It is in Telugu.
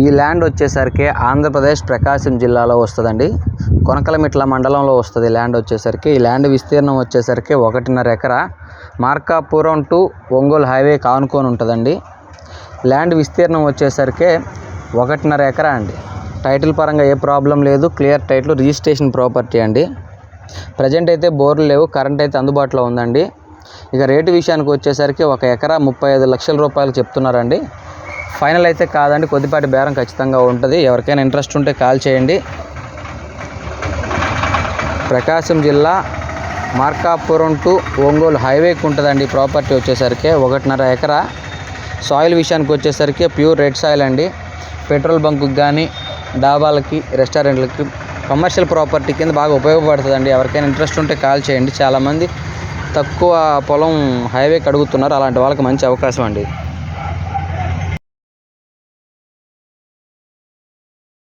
ఈ ల్యాండ్ వచ్చేసరికి ఆంధ్రప్రదేశ్ ప్రకాశం జిల్లాలో వస్తుందండి. కొనకలమిట్ల మండలంలో వస్తుంది ల్యాండ్ వచ్చేసరికి. ఈ ల్యాండ్ విస్తీర్ణం వచ్చేసరికి ఒకటిన్నర ఎకరా. మార్కాపురం టు ఒంగోలు హైవే కానుకొని ఉంటుందండి. ల్యాండ్ విస్తీర్ణం వచ్చేసరికి ఒకటిన్నర ఎకరా అండి. టైటిల్ పరంగా ఏ ప్రాబ్లం లేదు. క్లియర్ టైటిల్ రిజిస్ట్రేషన్ ప్రాపర్టీ అండి. ప్రజెంట్ అయితే బోర్లు లేవు. కరెంట్ అయితే అందుబాటులో ఉందండి. ఇక రేటు విషయానికి వచ్చేసరికి ఒక ఎకరా ముప్పై ఐదు లక్షల రూపాయలు చెప్తున్నారండి. ఫైనల్ అయితే కాదండి. కొద్దిపాటి బేరం ఖచ్చితంగా ఉంటుంది. ఎవరికైనా ఇంట్రెస్ట్ ఉంటే కాల్ చేయండి. ప్రకాశం జిల్లా మార్కాపురం టు ఒంగోలు హైవేకి ఉంటుందండి. ప్రాపర్టీ వచ్చేసరికి ఒకటిన్నర ఎకరా. సాయిల్ విషయానికి వచ్చేసరికి ప్యూర్ రెడ్ సాయిల్ అండి. పెట్రోల్ బంకుకి కానీ డాబాలకి రెస్టారెంట్లకి కమర్షియల్ ప్రాపర్టీ కింద బాగా ఉపయోగపడుతుందండి. ఎవరికైనా ఇంట్రెస్ట్ ఉంటే కాల్ చేయండి. చాలామంది తక్కువ పొలం హైవేకి అడుగుతున్నారు. అలాంటి వాళ్ళకి మంచి అవకాశం అండి.